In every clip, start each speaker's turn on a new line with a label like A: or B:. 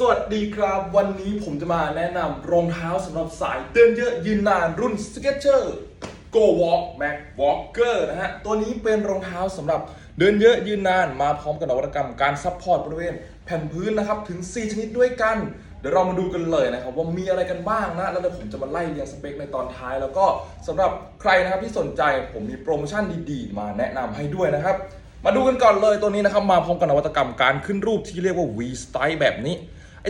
A: สวัสดีครับวันนี้ผมจะมาแนะนำรองเท้าสำหรับสายเดินเยอะยืนนานรุ่น Skechers Go Walk Mac Walker นะฮะ ตัวนี้เป็นรองเท้าสำหรับเดินเยอะยืนนานมาพร้อมกับนวัตกรรมการซัพพอร์ตบริเวณแผ่นพื้นนะครับ ถึง 4 ชนิดด้วยกัน เดี๋ยวเรามาดูกันเลยนะครับ ว่ามีอะไรกันบ้างนะ แล้วเดี๋ยวผมจะมาไล่เรียงสเปคในตอนท้าย แล้วก็สำหรับใครนะครับที่สนใจผมมีโปรโมชั่นดีๆ มาแนะนำให้ด้วยนะครับมาดูกันก่อนเลยตัวนี้นะครับมาพร้อมกับนวัตกรรมการขึ้นรูปที่เรียกว่า V Style แบบนี้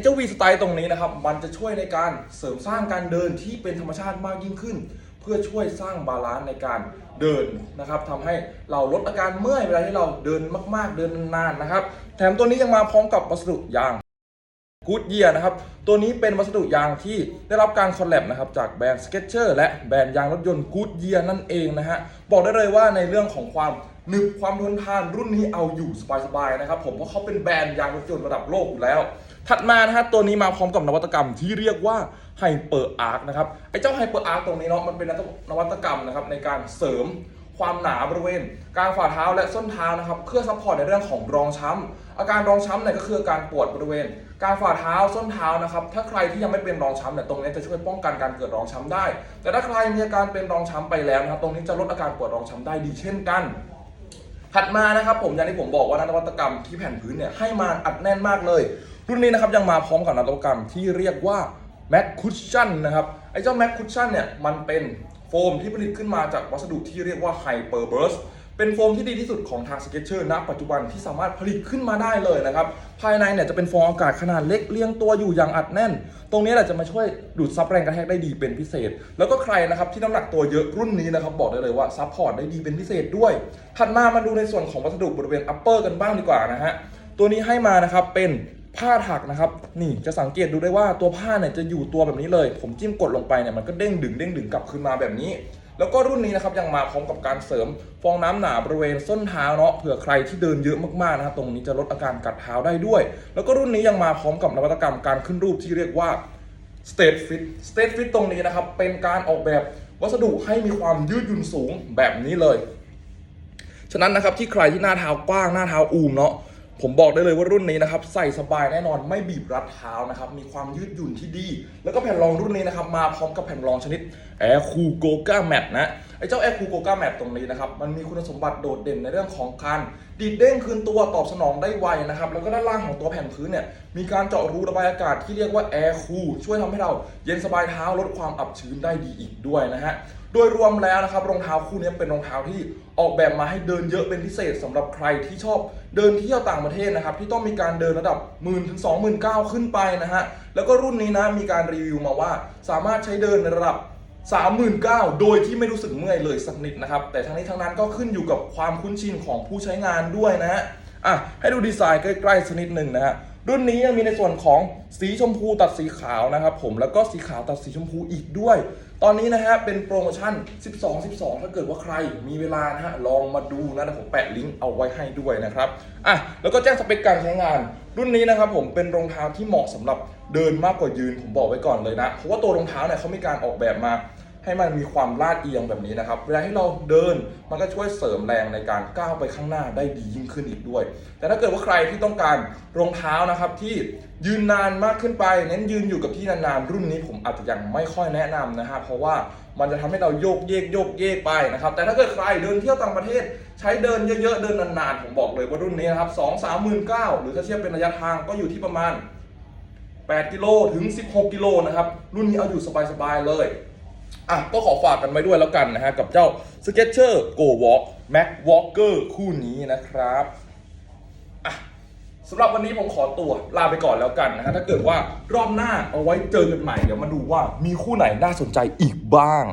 A: เจ้า V Style ตรงนี้นะครับ มันจะช่วยในการเสริมสร้างการเดินที่เป็นธรรมชาติมากยิ่งขึ้น เพื่อช่วยสร้างบาลานซ์ในการเดินนะครับทำให้เราลดอาการเมื่อยเวลาที่เราเดินมากๆเดินนานๆนะครับ แถมตัวนี้ยังมาพร้อมกับวัสดุยางกูดเยียนะครับ ตัวนี้เป็นวัสดุยางที่ได้รับการคอลแลบนะครับจากแบรนด์ Skechers และแบรนด์ยางรถยนต์กูดเยียนั่นเองนะฮะ บอกได้เลยว่าในเรื่องของความหนึบความทนทานรุ่นนี้เอาอยู่สบายๆนะครับผม เพราะเขาเป็นแบรนด์ยางรถยนต์ระดับโลกอยู่แล้ว ถัดมานะฮะตัวนี้มาพร้อมกับนวัตกรรมที่เรียกว่าไฮเปอร์อาร์คนะครับไอ้เจ้าไฮเปอร์อาร์คตรงนี้เนาะมันเป็นนวัตกรรมนะครับในการเสริมความหนาบริเวณกลางฝ่าเท้าและส้นเท้านะครับเพื่อซัพพอร์ตในเรื่องของรองช้ำอาการรองช้ำเนี่ยก็คือการปวดบริเวณกลางฝ่าเท้าส้นเท้านะครับถ้าใครที่ยังไม่เป็นรองช้ำเนี่ยตรงนี้จะช่วยป้องกันการเกิดรองช้ำได้ แต่ถ้าใครมีอาการเป็นรองช้ำไปแล้วนะครับตรงนี้จะลดอาการปวดรองช้ำได้ดีเช่นกัน ถัดมานะครับผมอย่างที่ผมบอกว่านวัตกรรมที่แผ่นพื้นเนี่ยให้มาอัดแน่นมากเลย รุ่นนี้นะครับยังมาพร้อมกับนวัตกรรมที่เรียกว่า Mac Cushion นะครับ ไอ้เจ้า Mac Cushion เนี่ยมันเป็นโฟมที่ผลิตขึ้นมาจากวัสดุที่เรียกว่า Hyper Burst เป็นโฟมที่ดีที่สุดของทาง Skechers ณปัจจุบันที่สามารถผลิตขึ้นมาได้เลยนะครับ ภายในเนี่ยจะเป็นฟองอากาศขนาดเล็กเรียงตัวอยู่อย่างอัดแน่น ตรงนี้แหละจะมาช่วยดูดซับแรงกระแทกได้ดีเป็นพิเศษ แล้วก็ใครนะครับที่น้ำหนักตัวเยอะรุ่นนี้นะครับบอกได้เลยว่าซัพพอร์ตได้ดีเป็นพิเศษด้วยถัดมามาดูในส่วนของวัสดุบริเวณ upper กันบ้างดีกว่านะฮะตัวนี้ให้มานะครับเป็นผ้าถักนะครับ นี่จะสังเกตดูได้ว่าตัวผ้าเนี่ยจะอยู่ตัวแบบนี้เลย ผมจิ้มกดลงไปเนี่ยมันก็เด้งดึงเด้งดึงกลับคืนมาแบบนี้ แล้วก็รุ่นนี้นะครับยังมาพร้อมกับการเสริมฟองน้ำหนาบริเวณส้นเท้าเนาะเผื่อใครที่เดินเยอะมากๆนะครับตรงนี้จะลดอาการกัดเท้าได้ด้วย แล้วก็รุ่นนี้ยังมาพร้อมกับนวัตกรรมการขึ้นรูปที่เรียกว่า State Fit State Fit ตรงนี้นะครับเป็นการออกแบบวัสดุให้มีความยืดหยุ่นสูงแบบนี้เลย ฉะนั้นนะครับที่ใครที่หน้าเท้ากว้างหน้าเท้าอูมเนาะ ผมบอกได้เลยว่ารุ่นนี้นะครับใส่สบายแน่นอนไม่บีบรัดเท้านะครับมีความยืดหยุ่นที่ดี แล้วก็แผ่นรองรุ่นนี้นะครับมาพร้อมกับแผ่นรองชนิดแอร์คูโกก้าแมทนะไอ้เจ้า Air Cool Goga Matte ตรงนี้นะครับ มันมีคุณสมบัติโดดเด่นในเรื่องของการดีดเด้งคืนตัวตอบสนองได้ไวนะครับ แล้วก็ด้านล่างของตัวแผ่นพื้นเนี่ย มีการเจาะรูระบายอากาศที่เรียกว่า Air Cool ช่วยทำให้เราเย็นสบายเท้าลดความอับชื้นได้ดีอีกด้วยนะฮะโดยรวมแล้วนะครับรองเท้าคู่นี้เป็นรองเท้าที่ออกแบบมาให้เดินเยอะเป็นพิเศษสำหรับใครที่ชอบเดินเที่ยวต่างประเทศนะครับ ที่ต้องมีการเดินระดับหมื่นถึงสองหมื่นเก้าขึ้นไปนะฮะแล้วก็รุ่นนี้นะมีการรีวิวมาว่าสามารถใช้เดินในระดับ 39,000 โดยที่ไม่รู้สึกเมื่อยเลยสักนิดนะครับ แต่ทั้งนี้ทั้งนั้นก็ขึ้นอยู่กับความคุ้นชินของผู้ใช้งานด้วยนะฮะอะให้ดูดีไซน์ใกล้ๆสักนิดหนึ่งนะฮะ รุ่นนี้ยังมีในส่วนของสีชมพูตัดสีขาวนะครับผมแล้วก็สีขาวตัดสีชมพูอีกด้วย ตอนนี้นะฮะเป็นโปรโมชั่น 12 12 ถ้าเกิดว่าใครมีเวลานะฮะลองมาดูนะผมแปะลิงก์เอาไว้ให้ด้วยนะครับอะแล้วก็แจ้งสเปคการใช้งาน รุ่นนี้นะครับผมเป็นรองเท้าที่เหมาะสำหรับเดินมากกว่ายืนผมบอกไว้ก่อนเลยนะเพราะว่าตัวรองเท้าเนี่ยเขามีการออกแบบมา ให้มันมีความลาดเอียงแบบนี้นะครับ เวลาที่เราเดินมันก็ช่วยเสริมแรงในการก้าวไปข้างหน้าได้ดียิ่งขึ้นอีกด้วย แต่ถ้าเกิดว่าใครที่ต้องการรองเท้านะครับที่ยืนนานมากขึ้นไป เน้นยืนอยู่กับที่นานๆ รุ่นนี้ผมอาจจะยังไม่ค่อยแนะนำนะฮะเพราะว่ามันจะทำให้เราโยกเยกโยกเยกไปนะครับ แต่ถ้าเกิดใครเดินเที่ยวต่างประเทศ ใช้เดินเยอะๆ เดินนานๆ ผมบอกเลยว่ารุ่นนี้นะครับสองสามหมื่นเก้าหรือถ้าเทียบเป็นระยะทางก็อยู่ที่ประมาณ 8 กิโลถึง 16 กิโลนะครับ รุ่นนี้เอาอยู่สบายๆเลย อะก็ขอฝากกันไว้ด้วยแล้วกันนะฮะ กับเจ้า Skechers Go Walk Mac Walker คู่นี้นะครับอะสำหรับวันนี้ผมขอตัวลาไปก่อนแล้วกันนะฮะ ถ้าเกิดว่ารอบหน้าเอาไว้เจอกันใหม่ เดี๋ยวมาดูว่ามีคู่ไหนน่าสนใจอีกบ้าง